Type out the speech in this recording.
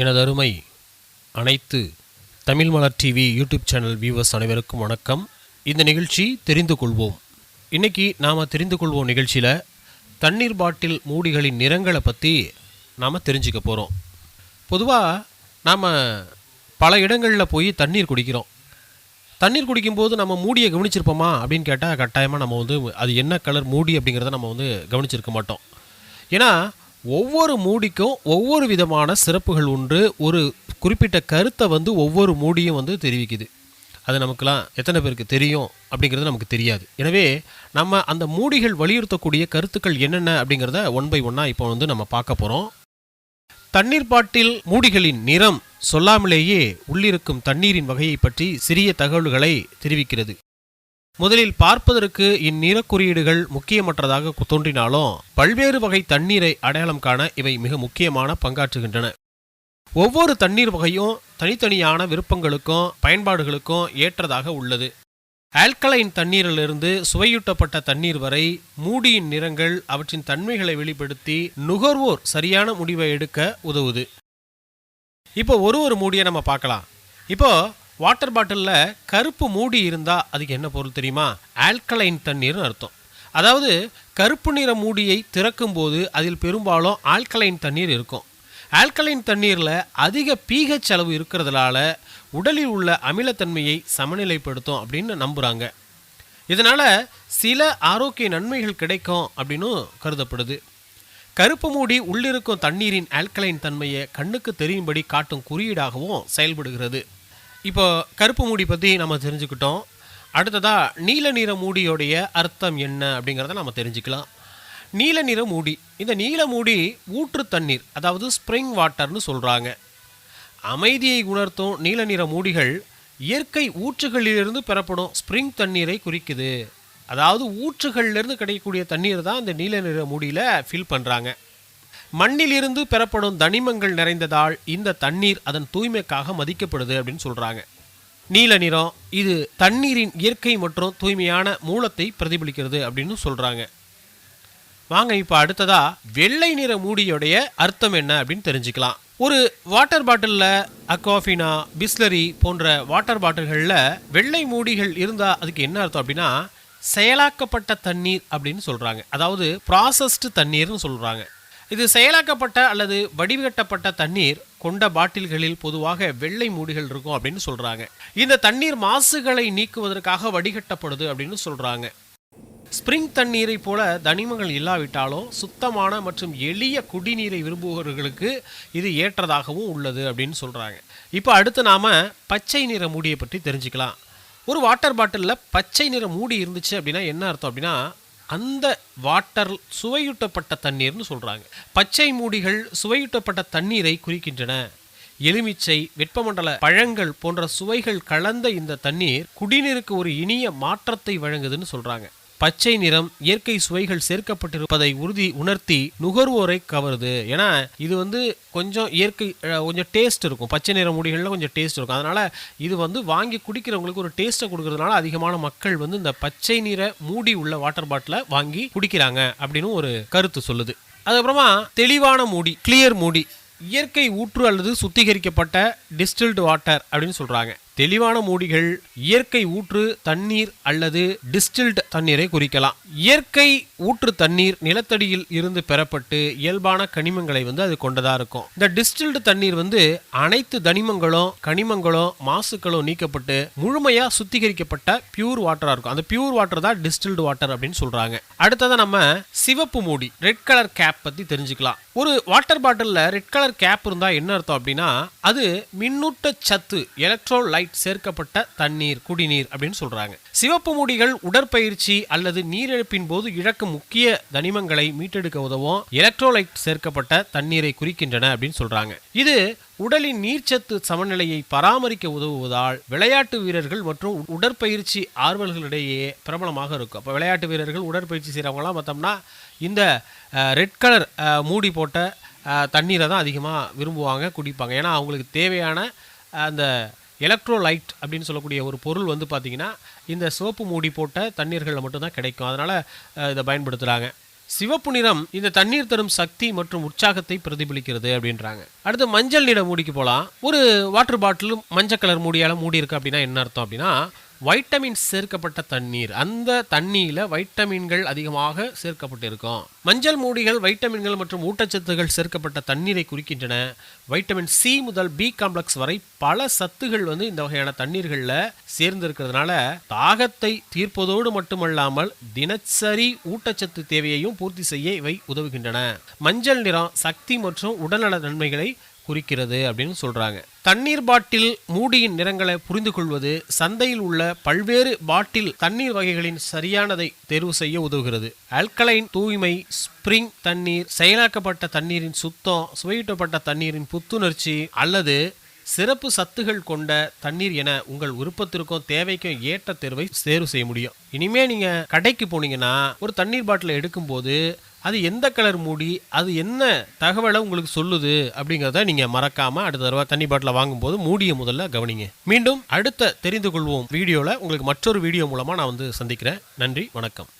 எனது அருமை அனைத்து Tamil Malar TV YouTube channel viewers அனைவருக்கும் வணக்கம். இந்த நிகழ்ச்சி தெரிந்து கொள்வோம். இன்னைக்கு நாம் தெரிந்து கொள்வோம் நிகழ்ச்சியில் தண்ணீர் பாட்டில் மூடிகளின் நிறங்களை பற்றி நாம் தெரிஞ்சுக்க போகிறோம் பொதுவாக நாம் பல இடங்களில் போய் தண்ணீர் குடிக்கிறோம். தண்ணீர் குடிக்கும்போது நம்ம மூடியை கவனிச்சிருப்போமா அப்படின்னு கேட்டால் கட்டாயமாக நம்ம வந்து அது என்ன கலர் மூடி அப்படிங்கிறத நம்ம வந்து கவனிச்சிருக்க மாட்டோம். ஏன்னா ஒவ்வொரு மூடிக்கும் ஒவ்வொரு விதமான சிறப்புகள் உண்டு. ஒரு குறிப்பிட்ட கருத்தை வந்து ஒவ்வொரு மூடியும் வந்து தெரிவிக்குது. அது நமக்குலாம் எத்தனை பேருக்கு தெரியும் அப்படிங்கிறது நமக்கு தெரியாது. எனவே நம்ம அந்த மூடிகள் வலியுறுத்தக்கூடிய கருத்துக்கள் என்னென்ன அப்படிங்கிறத ஒன் பை ஒன்னாக இப்போ வந்து நம்ம பார்க்க போகிறோம் தண்ணீர் பாட்டில் மூடிகளின் நிறம் சொல்லாமலேயே உள்ளிருக்கும் தண்ணீரின் வகையை பற்றி சிறிய தகவல்களை தெரிவிக்கிறது. முதலில் பார்ப்பதற்கு இந்நிற குறியீடுகள் முக்கியமற்றதாக தோன்றினாலும் பல்வேறு வகை தண்ணீரை அடையாளம் காண இவை மிக முக்கியமான பங்காற்றுகின்றன. ஒவ்வொரு தண்ணீர் வகையும் தனித்தனியான விருப்பங்களுக்கும் பயன்பாடுகளுக்கும் ஏற்றதாக உள்ளது. ஆல்கலைன் தண்ணீரிலிருந்து சுவையூட்டப்பட்ட தண்ணீர் வரை மூடியின் நிறங்கள் அவற்றின் தன்மைகளை வெளிப்படுத்தி நுகர்வோர் சரியான முடிவை எடுக்க உதவுது. இப்போ ஒரு ஒரு மூடியை நம்ம பார்க்கலாம். இப்போ வாட்டர் பாட்டிலில் கருப்பு மூடி இருந்தால் அதுக்கு என்ன பொருள் தெரியுமா? ஆல்கலைன் தண்ணீர்னு அர்த்தம். அதாவது கருப்பு நிற மூடியை திறக்கும்போது அதில் பெரும்பாலும் ஆல்கலைன் தண்ணீர் இருக்கும். ஆல்கலைன் தண்ணீரில் அதிக pH அளவு இருக்கிறதுனால உடலில் உள்ள அமிலத்தன்மையை சமநிலைப்படுத்தும் அப்படின்னு நம்புகிறாங்க இதனால் சில ஆரோக்கிய நன்மைகள் கிடைக்கும் அப்படின்னு கருதப்படுது. கருப்பு மூடி உள்ளிருக்கும் தண்ணீரின் ஆல்கலைன் தன்மையை கண்ணுக்கு தெரியும்படி காட்டும் குறியீடாகவும் செயல்படுகிறது. இப்போ கருப்பு மூடி பற்றி நம்ம தெரிஞ்சுக்கிட்டோம். அடுத்ததாக நீல நிற மூடியோடைய அர்த்தம் என்ன அப்படிங்கிறத நம்ம தெரிஞ்சுக்கலாம். நீல நிற மூடி. இந்த நீல மூடி ஊற்று தண்ணீர் அதாவது ஸ்ப்ரிங் வாட்டர்னு சொல்கிறாங்க அமைதியை உணர்த்தும் நீல நிற மூடிகள் இயற்கை ஊற்றுகளிலிருந்து பெறப்படும் ஸ்ப்ரிங் தண்ணீரை குறிக்குது. அதாவது ஊற்றுகள்லேருந்து கிடைக்கக்கூடிய தண்ணீர் தான் இந்த நீல நிற மூடியில் ஃபில் பண்ணுறாங்க மண்ணிலிருந்து பெறப்படும் தனிமங்கள் நிறைந்ததால் இந்த தண்ணீர் அதன் தூய்மைக்காக மதிக்கப்படுது அப்படின்னு சொல்கிறாங்க நீல நிறம் இது தண்ணீரின் இயற்கை மற்றும் தூய்மையான மூலத்தை பிரதிபலிக்கிறது அப்படின்னு சொல்கிறாங்க வாங்க இப்போ அடுத்ததா வெள்ளை நிற மூடியோடைய அர்த்தம் என்ன அப்படின்னு தெரிஞ்சுக்கலாம். ஒரு வாட்டர் பாட்டிலில் அக்வாஃபினா பிஸ்லரி போன்ற வாட்டர் பாட்டில்களில் வெள்ளை மூடிகள் இருந்தால் அதுக்கு என்ன அர்த்தம் அப்படின்னா செயலாக்கப்பட்ட தண்ணீர் அப்படின்னு சொல்கிறாங்க அதாவது ப்ராசஸ்டு தண்ணீர்னு சொல்கிறாங்க இது செயலாக்கப்பட்ட அல்லது வடிகட்டப்பட்ட தண்ணீர் கொண்ட பாட்டில்களில் பொதுவாக வெள்ளை மூடிகள் இருக்கும் அப்படின்னு சொல்கிறாங்க இந்த தண்ணீர் மாசுகளை நீக்குவதற்காக வடிகட்டப்படுது அப்படின்னு சொல்கிறாங்க ஸ்ப்ரிங் தண்ணீரை போல தனிமங்கள் இல்லாவிட்டாலும் சுத்தமான மற்றும் எளிய குடிநீரை விரும்புபவர்களுக்கு இது ஏற்றதாகவும் உள்ளது அப்படின்னு சொல்கிறாங்க இப்போ அடுத்து நாம் பச்சை நிற மூடியை பற்றி தெரிஞ்சுக்கலாம். ஒரு வாட்டர் பாட்டிலில் பச்சை நிற மூடி இருந்துச்சு அப்படின்னா என்ன அர்த்தம் அப்படின்னா அந்த வாட்டர் சுவையூட்டப்பட்ட தண்ணீர்னு சொல்கிறாங்க பச்சை மூடிகள் சுவையூட்டப்பட்ட தண்ணீரை குறிக்கின்றன. எலுமிச்சை வெப்பமண்டல பழங்கள் போன்ற சுவைகள் கலந்த இந்த தண்ணீர் குடிநீருக்கு ஒரு இனிய மாற்றத்தை வழங்குதுன்னு சொல்றாங்க. பச்சை நிறம் இயற்கை சுவைகள் சேர்க்கப்பட்டிருப்பதை உறுதி உணர்த்தி நுகர்வோரை கவருது. ஏன்னா இது வந்து கொஞ்சம் இயற்கை கொஞ்சம் டேஸ்ட் இருக்கும். பச்சை நிற மூடிகளில் கொஞ்சம் டேஸ்ட் இருக்கும். அதனால் இது வந்து வாங்கி குடிக்கிறவங்களுக்கு ஒரு டேஸ்ட்டை கொடுக்கறதுனால அதிகமான மக்கள் வந்து இந்த பச்சை நிற மூடி உள்ள வாட்டர் பாட்டிலை வாங்கி குடிக்கிறாங்க அப்படின்னு ஒரு கருத்து சொல்லுது. அதுக்கப்புறமா தெளிவான மூடி கிளியர் மூடி இயற்கை ஊற்று அல்லது சுத்திகரிக்கப்பட்ட டிஸ்டில்டு வாட்டர் அப்படின்னு சொல்கிறாங்க தெளிவான மூடிகள் இயற்கை ஊற்று தண்ணீர் அல்லது டிஸ்டில்டு தண்ணீரை குறிக்கலாம். இயற்கை ஊற்று தண்ணீர் நிலத்தடியில் இருந்து பெறப்பட்டு இயல்பான கனிமங்களை வந்து அது கொண்டதா இருக்கும். இந்த டிஸ்டில்டு தண்ணீர் வந்து அனைத்து தனிமங்களும் கனிமங்களும் மாசுக்களும் நீக்கப்பட்டு முழுமையா சுத்திகரிக்கப்பட்ட பியூர் வாட்டரா இருக்கும். அந்த பியூர் வாட்டர் தான் டிஸ்டில்டு வாட்டர் அப்படின்னு சொல்றாங்க. அடுத்ததை நம்ம சிவப்பு மூடி ரெட் கலர் கேப் பத்தி தெரிஞ்சுக்கலாம். ஒரு வாட்டர் பாட்டில்ல ரெட் கலர் கேப் இருந்தா என்ன அர்த்தம் அப்படின்னா அது மின்னூட்ட சத்து எலக்ட்ரோலைட் சேர்க்கப்பட்ட தண்ணீர் குடிநீர் அப்படின்னு சொல்றாங்க. சிவப்பு மூடிகள் உடற்பயிற்சி அல்லது நீரிழப்பின் போது இழக்கும் முக்கிய தனிமங்களை மீட்டெடுக்க உதவும் எலக்ட்ரோலைட் சேர்க்கப்பட்ட தண்ணீரை குறிக்கின்றன அப்படின்னு சொல்றாங்க. இது உடலின் நீர்ச்சத்து சமநிலையை பராமரிக்க உதவுவதால் விளையாட்டு வீரர்கள் மற்றும் உடற்பயிற்சி ஆர்வல்களிடையே பிரபலமாக இருக்கும். அப்போ விளையாட்டு வீரர்கள் உடற்பயிற்சி செய்கிறவங்களாம் பார்த்தோம்னா இந்த ரெட் கலர் மூடி போட்ட தண்ணீரை தான் அதிகமாக விரும்புவாங்க குடிப்பாங்க. ஏன்னா அவங்களுக்கு தேவையான அந்த எலக்ட்ரோலைட் அப்படின்னு சொல்லக்கூடிய ஒரு பொருள் வந்து பார்த்திங்கன்னா இந்த சோப்பு மூடி போட்ட தண்ணீர்களில் மட்டும்தான் கிடைக்கும். அதனால் இதை பயன்படுத்துகிறாங்க சிவப்பு நிறம் இந்த தண்ணீர் தரும் சக்தி மற்றும் உற்சாகத்தை பிரதிபலிக்கிறது அப்படின்றாங்க. அடுத்து மஞ்சள் நிற மூடிக்கு போகலாம் ஒரு வாட்டர் பாட்டில் மஞ்சள் கலர் மூடியால் மூடி இருக்கு அப்படின்னா என்ன அர்த்தம் அப்படின்னா வைட்டமின் சேர்க்கப்பட்ட தண்ணீர். அந்த தண்ணியில் வைட்டமின்கள் அதிகமாக சேர்க்கப்பட்டிருக்கும். மஞ்சள் மூடிகள் வைட்டமின்கள் மற்றும் ஊட்டச்சத்துகள் சேர்க்கப்பட்ட தண்ணீரை குறிக்கின்றன. வைட்டமின் சி முதல் பி காம்ப்ளெக்ஸ் வரை பல சத்துகள் வந்து இந்த வகையான தண்ணீர்களில் சேர்ந்து இருக்கிறதுனால தாகத்தை தீர்ப்பதோடு மட்டுமல்லாமல் தினசரி ஊட்டச்சத்து தேவையையும் பூர்த்தி செய்ய இவை உதவுகின்றன. மஞ்சள் நிறம் சக்தி மற்றும் உடல்நல நன்மைகளை குறிக்கிறது அப்படின்னு சொல்கிறாங்க தண்ணீர் பாட்டில் மூடியின் நிறங்களை புரிந்து கொள்வது சந்தையில் உள்ள பல்வேறு பாட்டில் தண்ணீர் வகைகளின் சரியானதை தேர்வு செய்ய உதவுகிறது. ஆல்கலைன் தூய்மை ஸ்பிரிங் தண்ணீர் செயலாக்கப்பட்ட தண்ணீரின் சுத்தம் சுவையூட்டப்பட்ட தண்ணீரின் புத்துணர்ச்சி அல்லது சிறப்பு சத்துகள் கொண்ட தண்ணீர் என உங்கள் விருப்பத்திற்கும் தேவைக்கும் ஏற்ற தேர்வை தேர்வு செய்ய முடியும். இனிமே நீங்க கடைக்கு போனீங்கன்னா ஒரு தண்ணீர் பாட்டில் எடுக்கும்போது அது எந்த கலர் மூடி அது என்ன தகவலை உங்களுக்கு சொல்லுது அப்படிங்கிறத நீங்கள் மறக்காமல் அடுத்த தடவை தண்ணி பாட்டில் வாங்கும்போது மூடிய முதல்ல கவனிங்க. மீண்டும் அடுத்த தெரிந்து கொள்வோம் வீடியோவில் உங்களுக்கு மற்றொரு வீடியோ மூலமாக நான் வந்து சந்திக்கிறேன். நன்றி வணக்கம்.